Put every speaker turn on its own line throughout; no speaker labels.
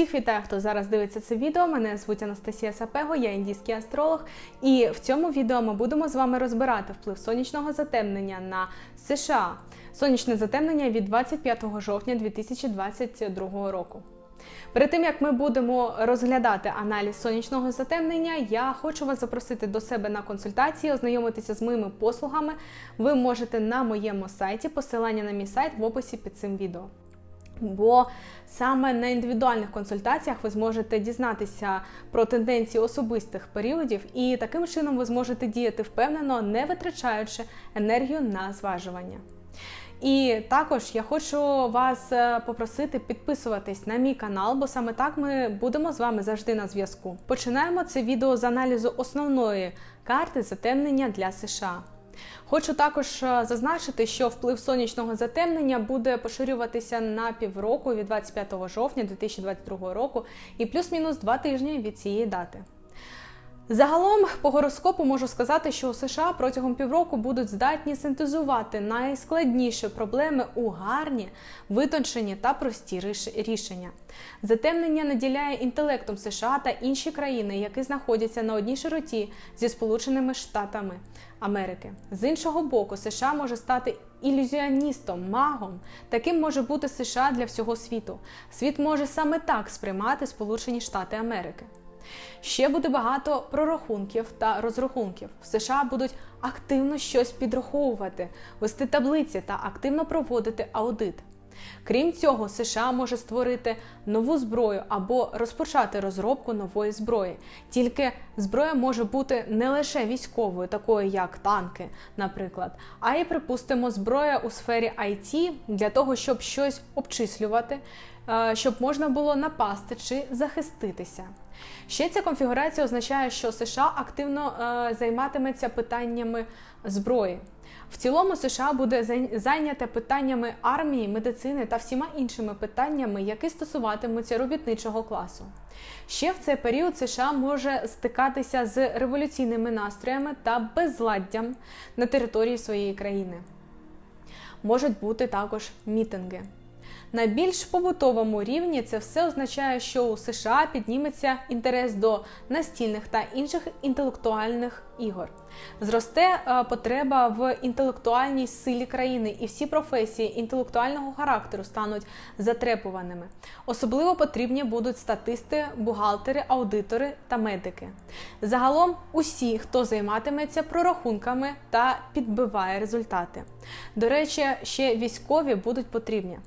Всіх вітаю, хто зараз дивиться це відео. Мене звуть Анастасія Сапего, я індійський астролог. І в цьому відео ми будемо з вами розбирати вплив сонячного затемнення на США. Сонячне затемнення від 25 жовтня 2022 року. Перед тим як ми будемо розглядати аналіз сонячного затемнення, я хочу вас запросити до себе на консультації, ознайомитися з моїми послугами. Ви можете на моєму сайті, посилання на мій сайт в описі під цим відео. Бо саме на індивідуальних консультаціях ви зможете дізнатися про тенденції особистих періодів, і таким чином ви зможете діяти впевнено, не витрачаючи енергію на зважування. І також я хочу вас е, попросити підписуватись на мій канал, бо саме так ми будемо з вами завжди на зв'язку. Починаємо це відео з аналізу основної карти затемнення для США. Хочу також е, зазначити, що вплив сонячного затемнення буде поширюватися на півроку від 25 жовтня 2022 року і плюс-мінус два тижні від цієї дати. Загалом по гороскопу можу сказати, що у США протягом півроку будуть здатні синтезувати найскладніші проблеми у гарні, витончені та прості рішення. Затемнення наділяє інтелектом США та інші країни, які знаходяться на одній широті зі Сполученими Штатами Америки. З іншого боку, США може стати ілюзіоністом, магом. Таким може бути США для всього світу. Світ може саме так сприймати Сполучені Штати Америки. Ще буде багато прорахунків та розрахунків. В США будуть активно щось підраховувати, вести таблиці та активно проводити аудит. Крім цього, США може створити нову зброю або розпочати розробку нової зброї. Тільки зброя може бути не лише військовою, такою як танки, наприклад, а й, припустимо, зброя у сфері IT для того, щоб щось обчислювати, щоб можна було напасти чи захиститися. Ще ця конфігурація означає, що США активно е, займатиметься питаннями зброї. В цілому США буде зай- зайняте питаннями армії, медицини та всіма іншими питаннями, які стосуватимуться робітничого класу. Ще в цей період США може стикатися з революційними настроями та безладдям на території своєї країни. Можуть бути також мітинги. На більш побутовому рівні це все означає, що у США підніметься інтерес до настільних та інших інтелектуальних ігор. Зросте е, потреба в інтелектуальній силі країни, і всі професії інтелектуального характеру стануть затребуваними. Особливо потрібні будуть статисти, бухгалтери, аудитори та медики. Загалом, усі, хто займатиметься прорахунками та підбиває результати. До речі, ще військові будуть потрібні.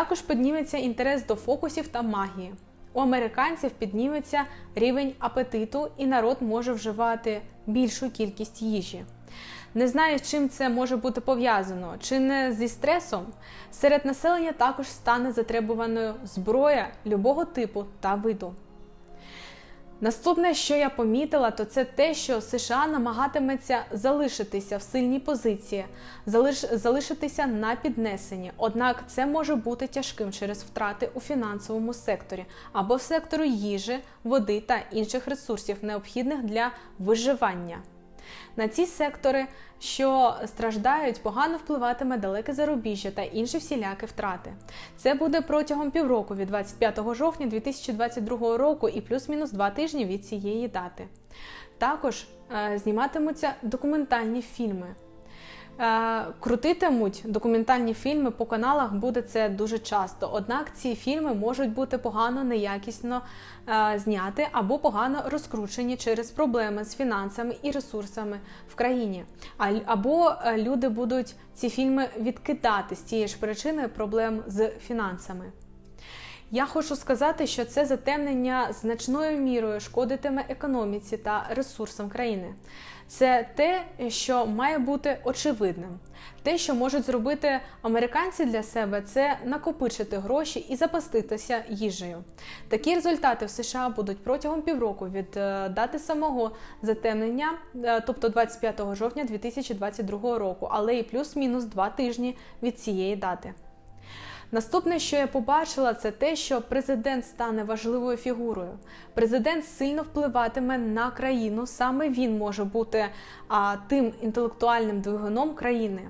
Також підніметься інтерес до фокусів та магії. У американців підніметься рівень апетиту, і народ може вживати більшу кількість їжі. Не знаю, з чим це може бути пов'язано, чи не зі стресом. Серед населення також стане затребуваною зброя любого типу та виду. Наступне, що я помітила, то це те, що США намагатиметься залишитися в сильній позиції, залиш, залишитися на піднесенні. Однак це може бути тяжким через втрати у фінансовому секторі або в сектору їжі, води та інших ресурсів, необхідних для виживання. На ці сектори, що страждають, погано впливатиме далеке зарубіжжя та інші всілякі втрати. Це буде протягом півроку від 25 жовтня 2022 року і плюс-мінус два тижні від цієї дати. Також е, зніматимуться документальні фільми. Е, Крутитимуть документальні фільми по каналах буде це дуже часто. Однак ці фільми можуть бути погано неякісно е, зняти або погано розкручені через проблеми з фінансами і ресурсами в країні. Або е, люди будуть ці фільми відкидати з тієї ж причини проблем з фінансами. Я хочу сказати, що це затемнення значною мірою шкодитиме економіці та ресурсам країни. Це те, що має бути очевидним. Те, що можуть зробити американці для себе, це накопичити гроші і запаститися їжею. Такі результати в США будуть протягом півроку від е, дати самого затемнення, е, тобто 25 жовтня 2022 року, але і плюс-мінус два тижні від цієї дати. Наступне, що я побачила, це те, що президент стане важливою фігурою. Президент сильно впливатиме на країну. Саме він може бути а, тим інтелектуальним двигуном країни.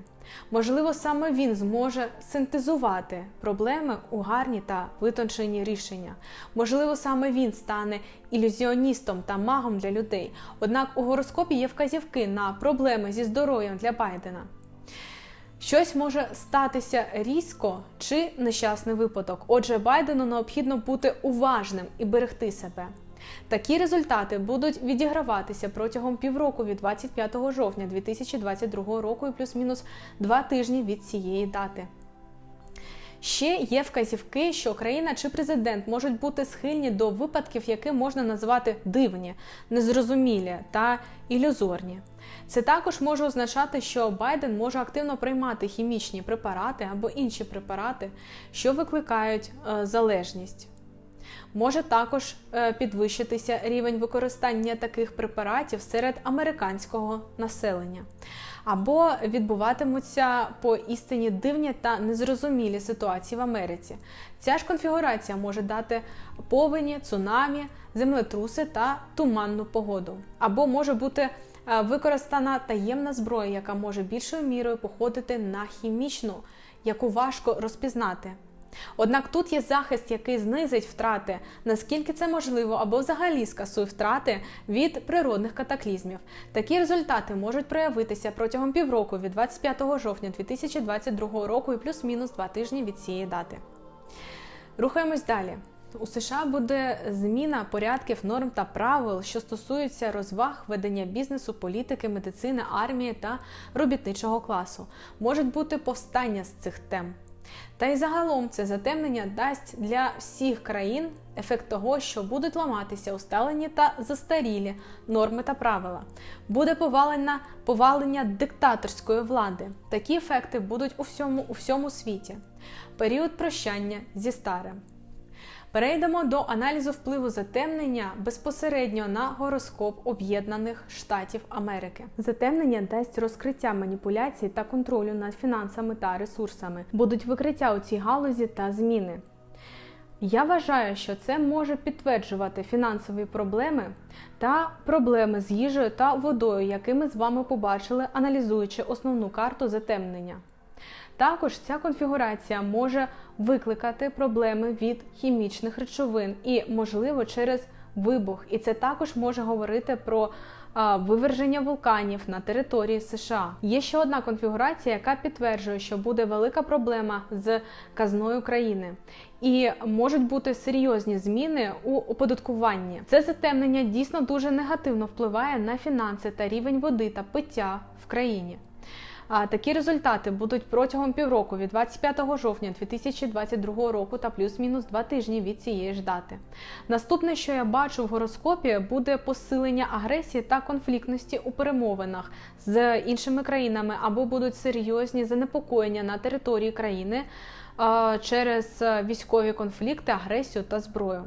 Можливо, саме він зможе синтезувати проблеми у гарні та витончені рішення. Можливо, саме він стане ілюзіоністом та магом для людей. Однак у гороскопі є вказівки на проблеми зі здоров'ям для Байдена. Щось може статися різко чи нещасний випадок. Отже, Байдену необхідно бути уважним і берегти себе. Такі результати будуть відіграватися протягом півроку від 25 жовтня 2022 року і плюс-мінус два тижні від цієї дати. Ще є вказівки, що країна чи президент можуть бути схильні до випадків, які можна назвати дивні, незрозумілі та ілюзорні. Це також може означати, що Байден може активно приймати хімічні препарати або інші препарати, що викликають е, залежність. Може також е, підвищитися рівень використання таких препаратів серед американського населення, або відбуватимуться по істині дивні та незрозумілі ситуації в Америці. Ця ж конфігурація може дати повені, цунамі, землетруси та туманну погоду, або може бути е, використана таємна зброя, яка може більшою мірою походити на хімічну, яку важко розпізнати. Однак тут є захист, який знизить втрати, наскільки це можливо, або взагалі скасує втрати від природних катаклізмів. Такі результати можуть проявитися протягом півроку від 25 жовтня 2022 року і плюс-мінус два тижні від цієї дати. Рухаємось далі. У США буде зміна порядків, норм та правил, що стосуються розваг, ведення бізнесу, політики, медицини, армії та робітничого класу. Можуть бути повстання з цих тем. Та й загалом це затемнення дасть для всіх країн ефект того, що будуть ламатися усталені та застарілі норми та правила. Буде повалення, повалення диктаторської влади. Такі ефекти будуть у всьому, у всьому світі. Період прощання зі старим. Перейдемо до аналізу впливу затемнення безпосередньо на гороскоп Об'єднаних Штатів Америки. Затемнення дасть розкриття маніпуляцій та контролю над фінансами та ресурсами. Будуть викриття у цій галузі та зміни. Я вважаю, що це може підтверджувати фінансові проблеми та проблеми з їжею та водою, які ми з вами побачили, аналізуючи основну карту затемнення. Також ця конфігурація може викликати проблеми від хімічних речовин і, можливо, через вибух. І це також може говорити про виверження вулканів на території США. Є ще одна конфігурація, яка підтверджує, що буде велика проблема з казною країни. І можуть бути серйозні зміни у оподаткуванні. Це затемнення дійсно дуже негативно впливає на фінанси та рівень води та пиття в країні. А такі результати будуть протягом півроку від 25 жовтня 2022 року та плюс-мінус два тижні від цієї ж дати. Наступне, що я бачу в гороскопі, буде посилення агресії та конфліктності у перемовинах з іншими країнами або будуть серйозні занепокоєння на території країни через військові конфлікти, агресію та зброю.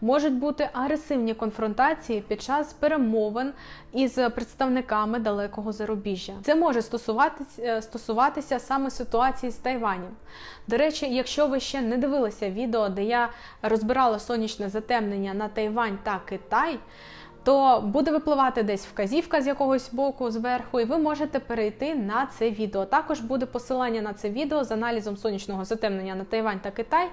Можуть бути агресивні конфронтації під час перемовин із представниками далекого зарубіжжя. Це може стосуватися, е, стосуватися саме ситуації з Тайванем. До речі, якщо ви ще не дивилися відео, де я розбирала сонячне затемнення на Тайвань та Китай то буде випливати десь вказівка з якогось боку зверху, і ви можете перейти на це відео. Також буде посилання на це відео з аналізом сонячного затемнення на Тайвань та Китай,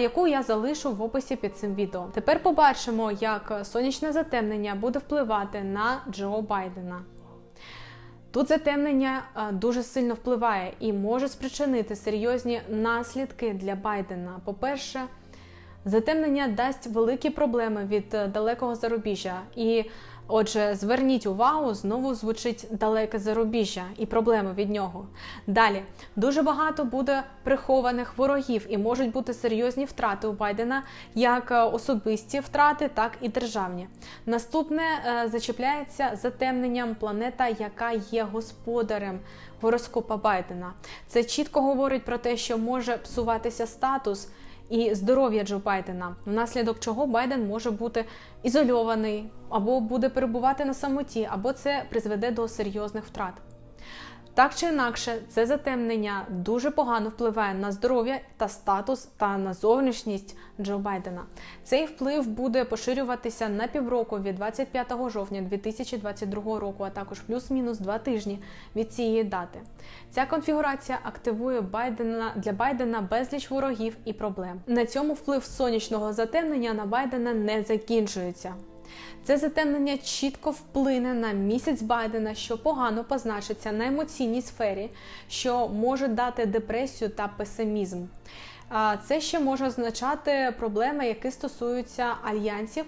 яку я залишу в описі під цим відео. Тепер побачимо, як сонячне затемнення буде впливати на Джо Байдена. Тут затемнення дуже сильно впливає і може спричинити серйозні наслідки для Байдена. По-перше, Затемнення дасть великі проблеми від е, далекого зарубіжжя. І, отже, зверніть увагу, знову звучить далеке зарубіжжя і проблеми від нього. Далі дуже багато буде прихованих ворогів і можуть бути серйозні втрати у Байдена, як е, особисті втрати, так і державні. Наступне е, зачіпляється затемненням планета, яка є господарем гороскопа Байдена. Це чітко говорить про те, що може псуватися статус і здоров'я Джо Байдена, внаслідок чого Байден може бути ізольований або буде перебувати на самоті, або це призведе до серйозних втрат. Так чи інакше, це затемнення дуже погано впливає на здоров'я та статус та на зовнішність Джо Байдена. Цей вплив буде поширюватися на півроку від 25 жовтня 2022 року, а також плюс-мінус два тижні від цієї дати. Ця конфігурація активує Байдена для Байдена безліч ворогів і проблем. На цьому вплив сонячного затемнення на Байдена не закінчується. Це затемнення чітко вплине на місяць Байдена, що погано позначиться на емоційній сфері, що може дати депресію та песимізм. Це ще може означати проблеми, які стосуються альянсів.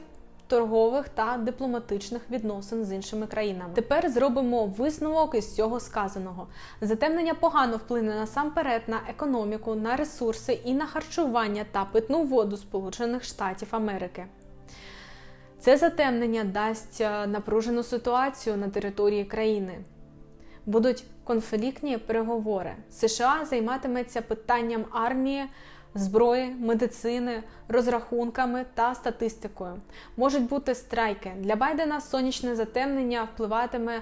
Торгових та дипломатичних відносин з іншими країнами. Тепер зробимо висновок із цього сказаного. Затемнення погано вплине насамперед на економіку, на ресурси і на харчування та питну воду Сполучених Штатів Америки. Це затемнення дасть е, напружену ситуацію на території країни. Будуть конфліктні переговори. США займатиметься питанням армії, зброї, медицини, розрахунками та статистикою. Можуть бути страйки. Для Байдена сонячне затемнення впливатиме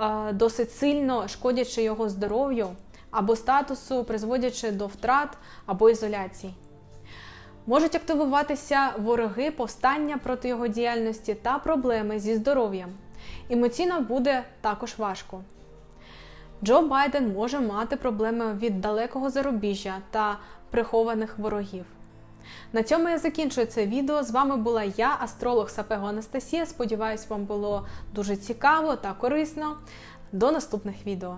е, досить сильно, шкодячи його здоров'ю або статусу, призводячи до втрат або ізоляцій. Можуть активуватися вороги, повстання проти його діяльності та проблеми зі здоров'ям. Емоційно буде також важко. Джо Байден може мати проблеми від далекого зарубіжжя та прихованих ворогів. На цьому я закінчую це відео. З вами була я, астролог Сапего Анастасія. Сподіваюсь, вам було дуже цікаво та корисно. До наступних відео.